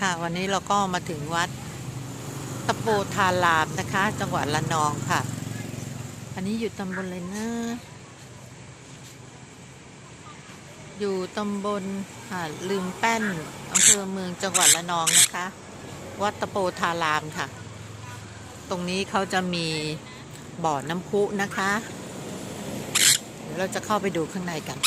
ค่ะวันนี้เราก็มาถึงวัดตะโปธารามนะคะ จังหวัดละนองค่ะ อันนี้อยู่ตำบลอะไรนะอยู่ตำบลอ่าลืมแป้นอำเภอเมืองจังหวัดละนองนะคะ วัดตะโปธารามค่ะ ตรงนี้เขาจะมีบ่อน้ำพุนะคะเดี๋ยวเราจะเข้าไปดูข้างในกัน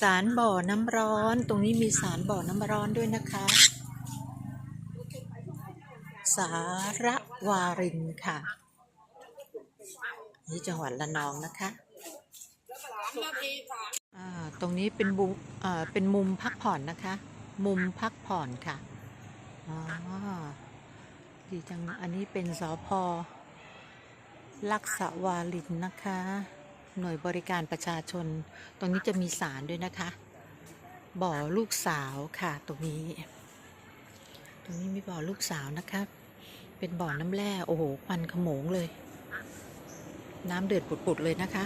สารบ่อน้ำร้อน ตรงนี้มีสารบ่อน้ำร้อนด้วยนะคะ สาระวารินค่ะ นี่จังหวัดละนองนะคะตรงนี้เป็นบุเป็นมุมพักผ่อนนะคะ มุมพักผ่อนค่ะอ๋อดีจัง อันนี้เป็นสอพอลักษวาลินนะคะ หน่วยบริการประชาชน ตรงนี้จะมีสารด้วยนะคะ บ่อลูกสาวค่ะตรงนี้ ตรงนี้มีบ่อลูกสาวนะคะเป็นบ่อน้ำแร่โอ้โหควันขโมงเลย น้ำเดือดปุดๆเลยนะคะ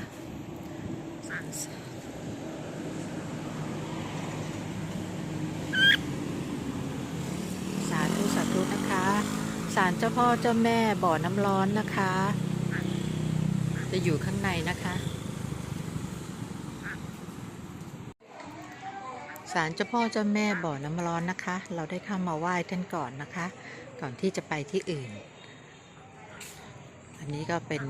สาธุสาธุนะคะศาลเจ้าพ่อเจ้าแม่บ่อน้ำร้อนนะคะ จะอยู่ข้างในนะคะ ศาลเจ้าพ่อเจ้าแม่บ่อน้ำร้อนนะคะ เราได้เข้ามาไหว้ท่านก่อนนะคะ ก่อนที่จะไปที่อื่น อันนี้ก็เป็น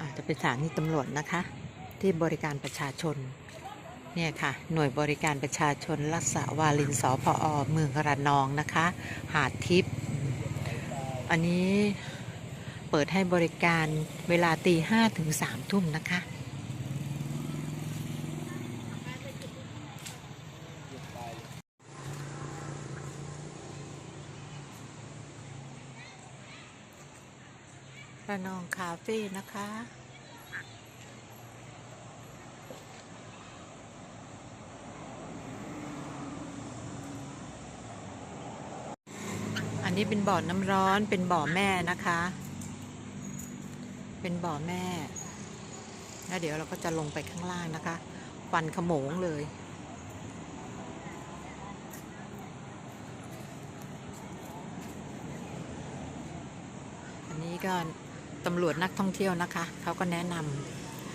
อาจจะเป็นสถานีตำรวจนะคะ ที่บริการประชาชนเนี่ยค่ะ หน่วยบริการประชาชนรักษาวาลินสพอเมืองระนองนะคะ หาดทิพย์อันนี้เปิดให้บริการเวลาตีห้าถึงสามทุ่มนะคะ ระนองคาเฟ่นะคะ อันนี้เป็นบ่อน้ำร้อนเป็นบ่อแม่นะคะ เป็นบ่อแม่ แล้วเดี๋ยวเราก็จะลงไปข้างล่างนะคะควันขโมงเลยอันนี้ก็ ตำรวจนักท่องเที่ยวนะคะ เขาก็แนะน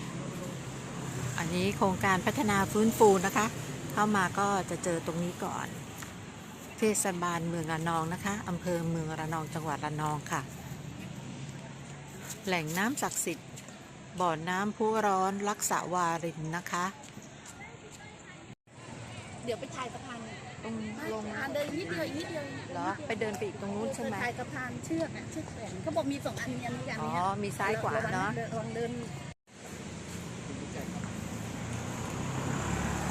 ำอันนี้โครงการพัฒนาฟื้นฟูนะคะ เข้ามาก็จะเจอตรงนี้ก่อน เทศบาลเมืองระนองนะคะอำเภอเมืองระนองจังหวัดระนองค่ะ แหล่งน้ำศักดิ์สิทธิ์ บ่อน้ำพุร้อนรักษาวารินนะคะ เดี๋ยวไปถ่ายสะพาน ตรงลงสะพานเดินนิดเดียวอีกนิดเดียวเหรอไปเดินไปอีกตรงนู้นใช่ไหมถ่ายสะพานเชือกอะเชือกแขวนเขาบอกมีสองอันมีอันนี้อย่างอ๋อนี้มีซ้ายขวาเนาะลองเดิน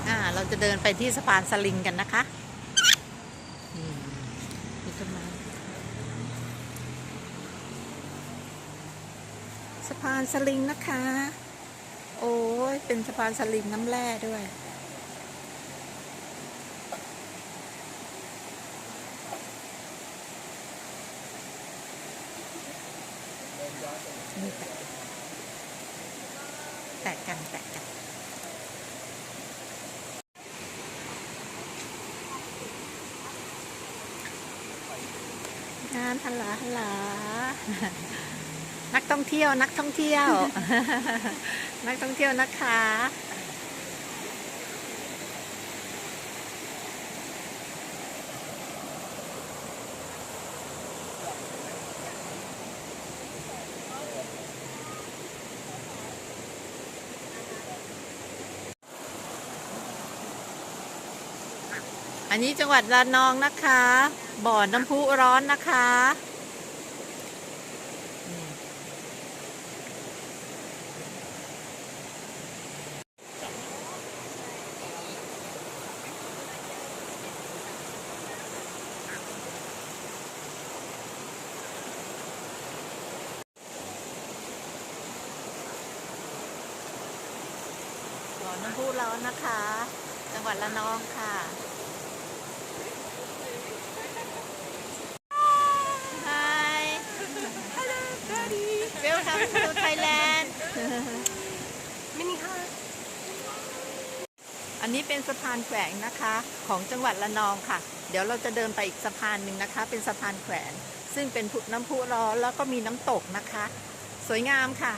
อ่า เราจะเดินไปที่สะพานสลิงกันนะคะอืมมีต้นไม้สะพานสลิงนะคะ โอ้ยเป็นสะพานสลิงน้ำแร่ด้วย นี่แตะแตะกันแตะกัน งาน ฮัลโหลฮัลโหลนักท่องเที่ยวนักท่องเที่ยว นักท่องเที่ยวนะคะ นนี้จังหวัดระนองนะคะ บ่อน้ำพุร้อนนะคะ บ่อน้ำพุร้อนนะคะ จังหวัดระนองค่ะ come to Thailand มินิค่ะอันนี้เป็นสะพานแขวงนะคะ ของจังหวัดระนองค่ะ เดี๋ยวเราจะเดินไปอีกสะพานหนึ่งนะคะ เป็นสะพานแขวนซึ่งเป็นพุน้ำพุร้อนแล้วก็มีน้ำตกนะคะ สวยงามค่ะ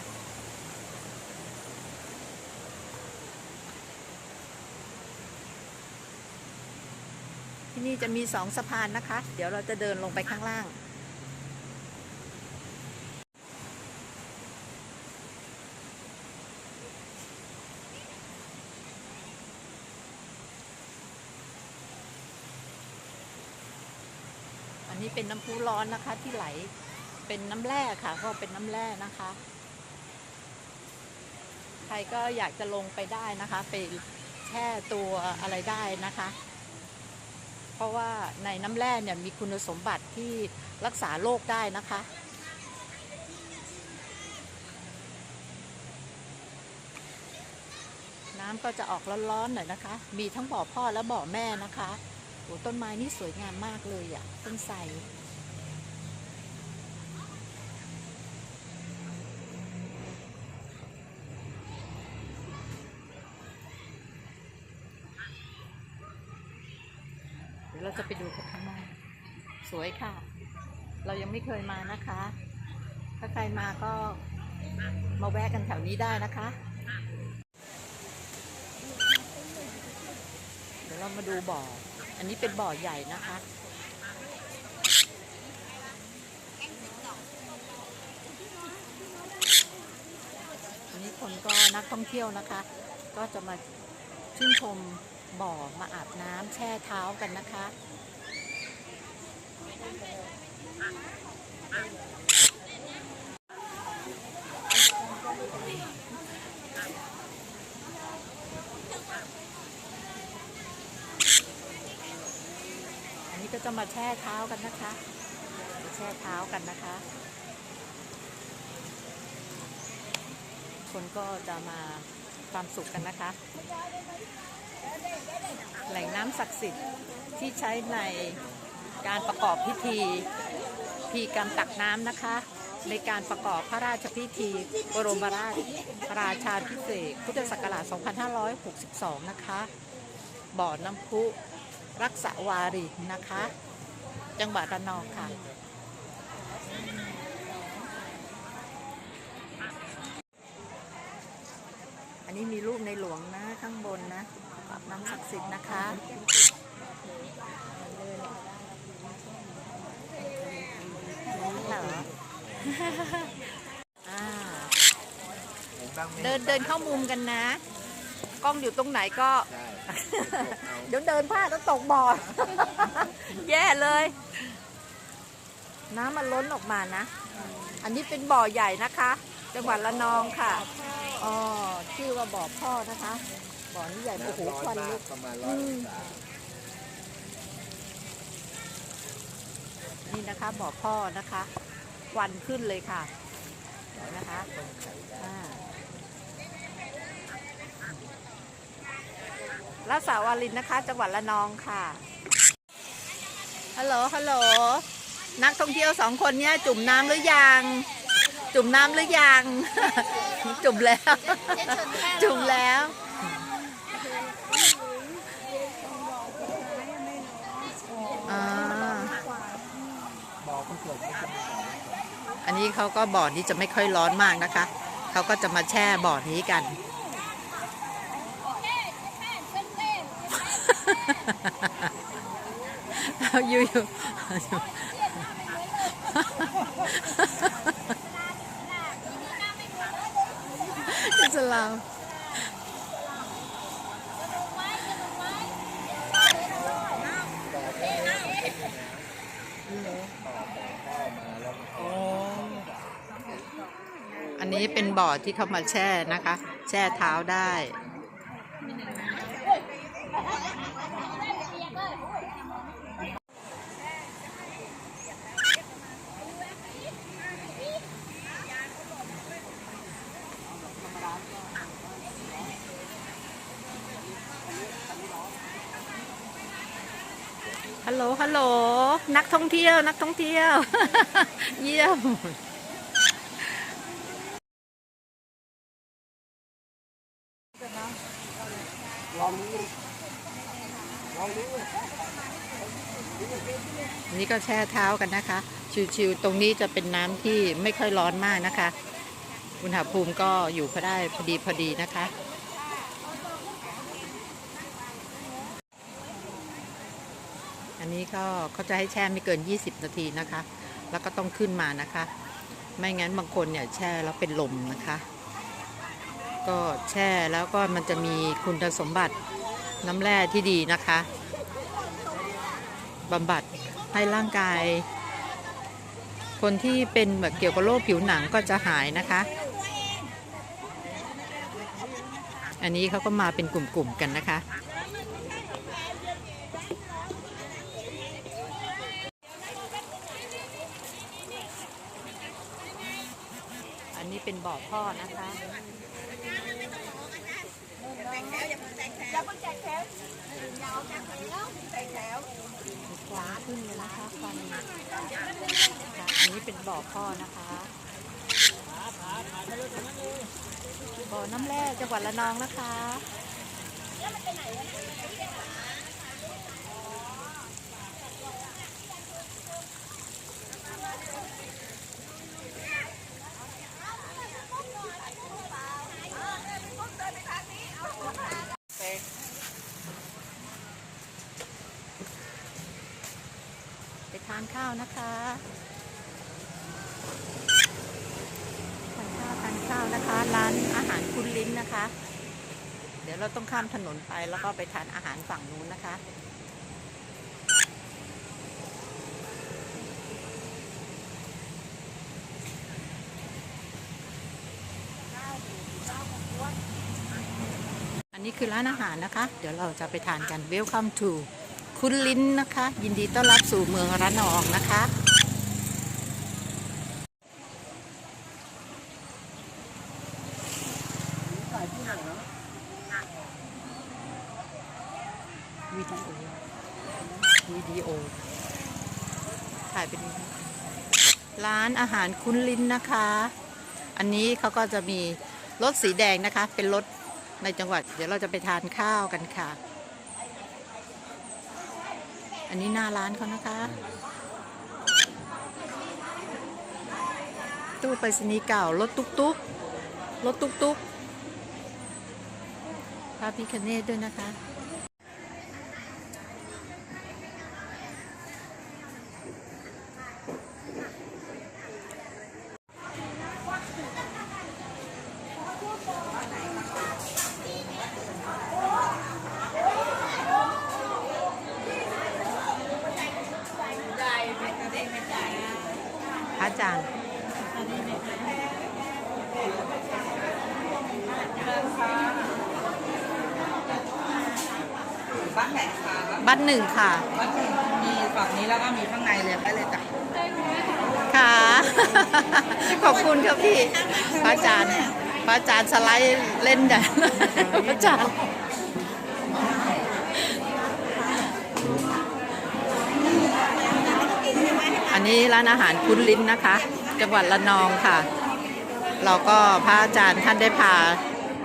ที่นี่จะมีสองสะพานนะคะ เดี๋ยวเราจะเดินลงไปข้างล่าง นี้เป็นน้ำพุร้อนนะคะ ที่ไหลเป็นน้ำแร่ค่ะก็เป็นน้ำแร่นะคะ ใครก็อยากจะลงไปได้นะคะ ไปแช่ตัวอะไรได้นะคะ เพราะว่าในน้ำแร่เนี่ยมีคุณสมบัติที่รักษาโรคได้นะคะน้ำก็จะออกร้อนๆหน่อยนะคะ มีทั้งบ่อพ่อและบ่อแม่นะคะ โอ้ต้นไม้นี่สวยงามมากเลยอะต้นไทรเดี๋ยวเราจะไปดูกันข้างนอกสวยค่ะ เรายังไม่เคยมานะคะ ถ้าใครมาก็มาแวะกันแถวนี้ได้นะคะ เดี๋ยวเรามาดูบ่อ อันนี้เป็นบ่อใหญ่นะคะอันนี้คนก็นักท่องเที่ยวนะคะ ก็จะมาชื่นชมบ่อมาอาบน้ำแช่เท้ากันนะคะ นี้ก็จะมาแช่เท้ากันนะคะมาแช่เท้ากันนะคะ คนก็จะมาความสุขกันนะคะ แหล่งน้ำศักดิ์สิทธิ์ที่ใช้ในการประกอบพิธีพิธีกรรมตักน้ำนะคะ ในการประกอบพระราชพิธี บรมราชราชาพิเศษ พุทธศักราช 2562 นะคะ บ่อน้ำพุ รักษาวารีนะคะ จังหวัดระนองค่ะอันนี้มีรูปในหลวงนะข้างบนนะปรับน้ำศักดิ์สิทธิ์นะคะเหรออ่าเดินเดินเข้ามุมกันนะ กล้องอยู่ตรงไหนก็เดี๋ยวเดินพลาดแล้วตกบ่อ แย่เลย น้ำมันล้นออกมานะ อันนี้เป็นบ่อใหญ่นะคะ จังหวัดระนองค่ะ อ๋อ ชื่อว่าบ่อพ่อนะคะ บ่อนี้ใหญ่โอ้โหควันลุกประมาณร้อยองศานี่นะคะ บ่อพ่อนะคะควันขึ้นเลยค่ะเห็นนะคะอ่า รักษาวารินนะคะ จังหวัดระนองค่ะฮัลโหลฮัลโหลนักท่องเที่ยวสองคนเนี้ยจุ่มน้ำหรือยัง จุ่มน้ำหรือยัง จุ่มแล้ว จุ่มแล้วอ่าบอกผู้ชมว่าจะมีอันนี้เขาก็บ่อนี้จะไม่ค่อยร้อนมากนะคะ เขาก็จะมาแช่บ่อนี้กัน เอาอยู่อยู่อิสลามอันนี้เป็นบ่อที่เขามาแช่นะคะ แช่เท้าได้ ฮัลโหล นักท่องเที่ยว นักท่องเที่ยว เยี่ยมนี่ก็แช่เท้ากันนะคะ ชิวๆ ตรงนี้จะเป็นน้ำที่ไม่ค่อยร้อนมากนะคะ อุณหภูมิก็อยู่พอได้พอดีพอดีนะคะ อันนี้ก็เขาจะให้แช่ไม่เกิน 20 นาทีนะคะ แล้วก็ต้องขึ้นมานะคะ ไม่งั้นบางคนเนี่ยแช่แล้วเป็นลมนะคะ ก็แช่แล้วก็มันจะมีคุณสมบัติน้ำแร่ที่ดีนะคะบำบัดให้ร่างกาย คนที่เป็นแบบเกี่ยวกับโรคผิวหนังก็จะหายนะคะ อันนี้เขาก็มาเป็นกลุ่มๆกันนะคะ นนี้เป็นบ่อพ่อนะคะขวาขึ้นเลยนะคะฟันค่ะอันนี้เป็นบ่อพ่อนะคะบ่อน้ำแร่จังหวัดระนองนะคะ ข้าวนะคะทานข้าวทานข้าวนะคะ ร้านอาหารคุณลิ้นนะคะ เดี๋ยวเราต้องข้ามถนนไปแล้วก็ไปทานอาหารฝั่งนู้นนะคะอันนี้คือร้านอาหารนะคะ เดี๋ยวเราจะไปทานกัน Welcome to คุณลิ้นนะคะ ยินดีต้อนรับสู่เมืองระนองนะคะ วิดีโอ วิดีโอ ถ่ายเป็น ร้านอาหารคุณลิ้นนะคะ อันนี้เขาก็จะมีรถสีแดงนะคะ เป็นรถในจังหวัด เดี๋ยวเราจะไปทานข้าวกันค่ะ อันนี้หน้าร้านเขานะคะ ตู้ไปรษณีย์เก่ารถตุ๊กตุ๊กรถตุ๊กตุ๊กพระพิคเนตด้วยนะคะพระ ไหนคะบ้านหนึ่งค่ะบ้านหนึ่งมีฝั่งนี้แล้วก็มีข้างในเลยไปเลยจ้ะค่ะ ขอบคุณครับพี่ พระอาจารย์ พระอาจารย์สไลด์เล่นใหญ่พระอาจารย์อันนี้ร้านอาหารคุ้นลิ้นนะคะ จังหวัดระนองค่ะ เราก็พระอาจารย์ท่านได้พา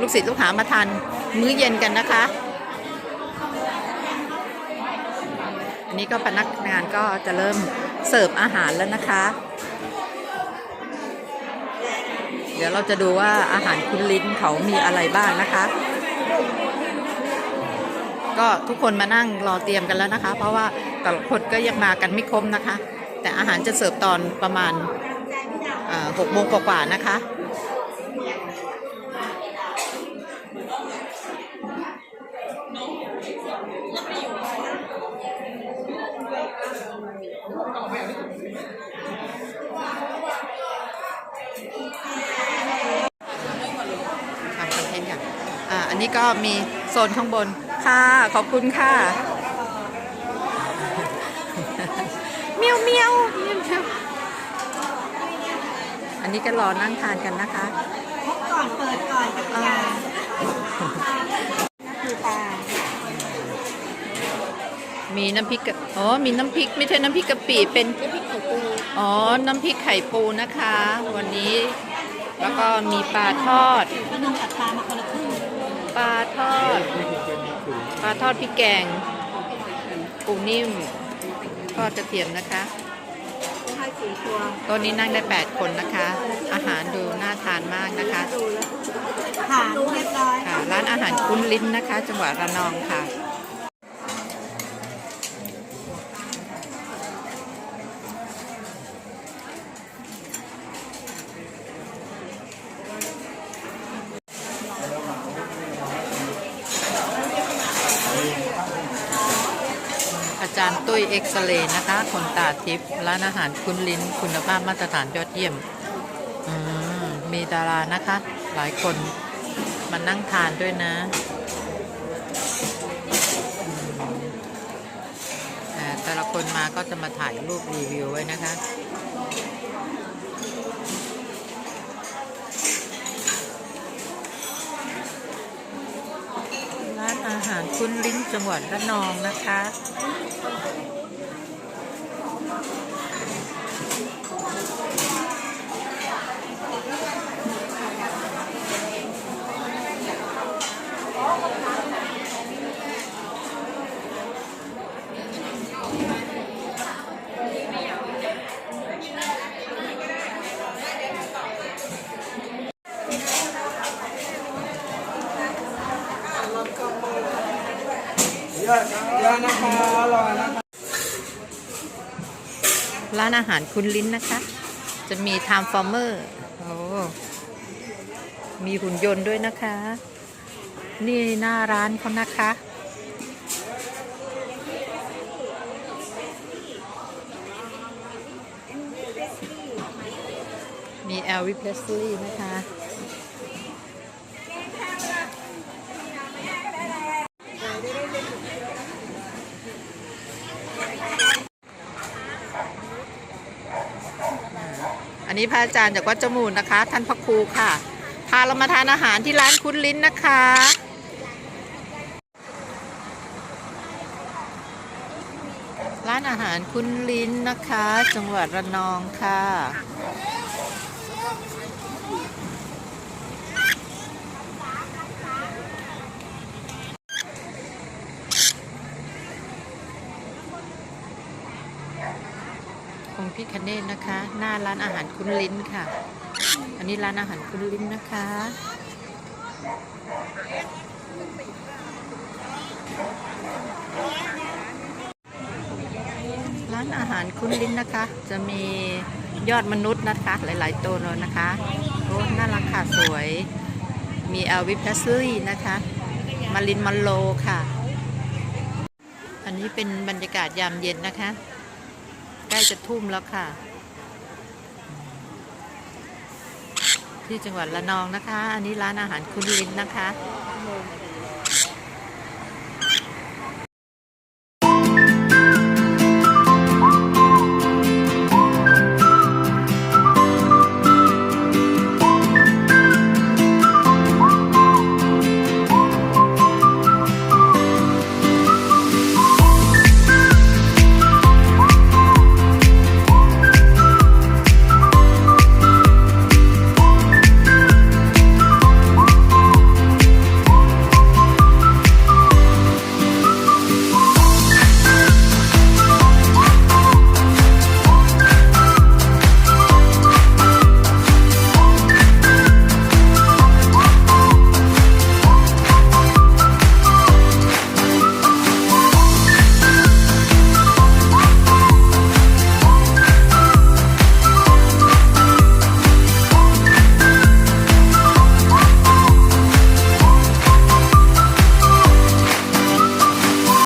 ลูกศิษย์ลูกหามาทานมื้อเย็นกันนะคะ นี้ก็พนักงานก็จะเริ่มเสิร์ฟอาหารแล้วนะคะ เดี๋ยวเราจะดูว่าอาหารคุณลิ้นเขามีอะไรบ้างนะคะ ก็ทุกคนมานั่งรอเตรียมกันแล้วนะคะ เพราะว่าแต่ละคนก็ยังมากันไม่ครบนะคะ แต่อาหารจะเสิร์ฟตอนประมาณหกโมงกว่าๆนะคะ อ่าอันนี้ก็มีโซนข้างบน ค่ะ ขอบคุณค่ะเมียวเมียวเมียวเมียวอันนี้ก็รอนั่งทานกันนะคะพบก่อนเปิดก่อนกติอ่ากาคือปลามีน้ำพริกกะอ๋อ มีน้ำพริก ไม่ใช่น้ำพริกกะปิเป็นพริกไข่ปูอ๋อ น้ำพริกไข่ปูนะคะ วันนี้ แล้วก็มีปลาทอดก็นึ่งตัดปลามาคนละครึ่ง ปลาทอด ปลาทอดพริกแกง ปูนิ่ม ทอดกระเทียมนะคะให้สี่ตัวโต๊ะนี้นั่งได้ 8 คนนะคะ อาหารดูน่าทานมากนะคะดูแล้วหางเรียบร้อยค่ะร้านอาหารคุ้นลิ้นนะคะ จังหวัดระนองค่ะ อาจารย์ตุ้ย เอ็กซเรย์นะคะคนตาทิพย์ร้านอาหารคุ้นลิ้นคุณภาพมาตรฐานยอดเยี่ยมมมีดารานะคะ หลายคนมานั่งทานด้วยนะแต่แต่ละคนมาก็จะมาถ่ายรูปรีวิวไว้นะคะร้านอาหารคุ้นลิ้นจังหวัดระนองนะคะ เยอะเยอะนะคะอร่อยนะคะ ร้าน อาหารคุณลิ้นนะคะ จะมีไทม์ฟอร์เมอร์โอ้มีหุ่นยนต์ด้วยนะคะ นี่หน้าร้านเขานะคะ มีแอลวิ p เพลสลีย์นะคะ นี้พระอาจารย์จากวัดจมูนนะคะ ท่านพระครูค่ะ พาเรามาทานอาหารที่ร้านคุ้นลิ้นนะคะ ร้านอาหารคุ้นลิ้นนะคะ จังหวัดระนองค่ะ พิคเนตนะคะ หน้าร้านอาหารคุ้นลิ้นค่ะ อันนี้ร้านอาหารคุ้นลิ้นนะคะ ร้านอาหารคุ้นลิ้นนะคะ จะมียอดมนุษย์นะคะ หลายๆตัวเลยนะคะโอ้น่ารักค่ะสวย มีเอลวิ p เพสลี่นะคะมารินมันโลค่ะ อันนี้เป็นบรรยากาศยามเย็นนะคะ ล้จะทุ่มแล้วค่ะ ที่จังหวัดระนองนะคะ อันนี้ร้านอาหารคุณลินนะคะ